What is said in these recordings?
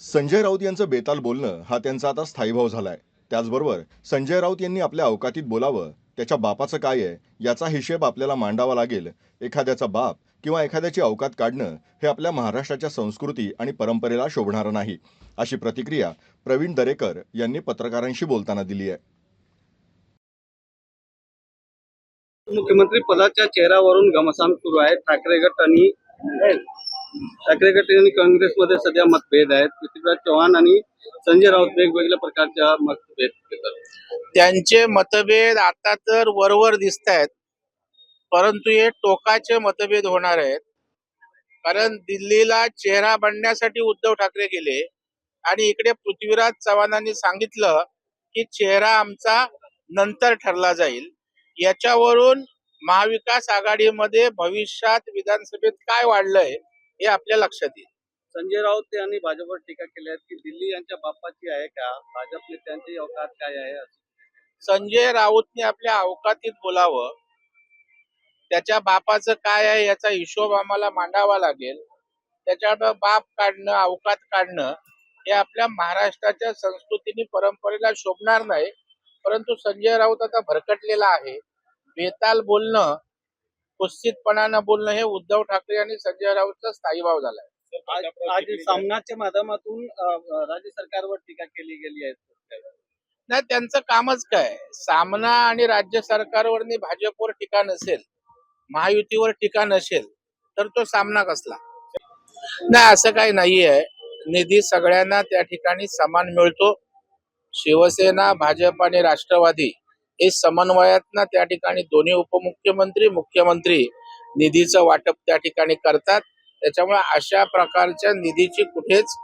संजय राऊत यांचं बेताल बोलणं हा त्यांचा आता स्थायीभाव झालाय. त्याचबरोबर संजय राऊत यांनी आपल्या अवकातीत बोलावं त्याच्या बापाचं काय आहे याचा हिशेब आपल्याला मांडावा लागेल. एखाद्याचा बाप किंवा एखाद्याची अवकात काढणं हे आपल्या महाराष्ट्राच्या संस्कृती आणि परंपरेला शोभणारं नाही अशी प्रतिक्रिया प्रवीण दरेकर यांनी पत्रकारांशी बोलताना दिली आहे. मुख्यमंत्री पदाच्या चेहऱ्यावरून घमसान सुरू आहे. ठाकरे गट आणि ठाकरे गट आणि काँग्रेसमध्ये सध्या मतभेद आहेत. पृथ्वीराज चव्हाण आणि संजय राऊत वेगवेगळ्या प्रकारच्या मतभेद घेतात. त्यांचे मतभेद आता तर वरवर दिसत आहेत परंतु हे टोकाचे मतभेद होणार आहेत. कारण दिल्लीला चेहरा बनण्यासाठी उद्धव ठाकरे गेले आणि इकडे पृथ्वीराज चव्हाणांनी सांगितलं की चेहरा आमचा नंतर ठरला जाईल. याच्यावरून महाविकास आघाडीमध्ये भविष्यात विधानसभेत काय वाढलंय हे आपल्या लक्षात येईल. संजय राऊत यांनी भाजपवर टीका केली आहे की दिल्ली यांच्या बापाची आहे का? भाजप नेत्यांची अवकात काय आहे. संजय राऊतने आपल्या अवकातीत बोलावं. त्याच्या बापाचं काय आहे याचा हिशोब आम्हाला मांडावा लागेल. त्याच्यावर बाप काढणं अवकात काढणं हे आपल्या महाराष्ट्राच्या संस्कृतीने परंपरेला शोभणार नाही. परंतु संजय राऊत आता भरकटलेला आहे. बेताल बोलणं कुस्तीतपणानं बोलणं हे उद्धव ठाकरे आणि संजय राऊतचा स्थायीभाव झालाय. आज आज सामनाच्या माध्यमातून राज्य सरकारवर टीका केली गेली आहे नाही त्यांचं कामच काय? सामना आणि राज्य सरकारवर आणि भाजपवर टीका नसेल महायुतीवर टीका नसेल तर तो सामना कसला? नाही असं काही नाहीये. निधी सगळ्यांना त्या ठिकाणी समान मिळतो. शिवसेना भाजप आणि राष्ट्रवादी हे समन्वयातनं त्या ठिकाणी दोन्ही उपमुख्यमंत्री मुख्यमंत्री निधीचं वाटप त्या ठिकाणी करतात. त्याच्यामुळे अशा प्रकारच्या निधीची कुठेच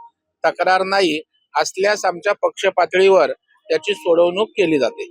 तक्रार नाही असल्यास आमच्या पक्ष पातळीवर त्याची सोडवणूक केली जाते.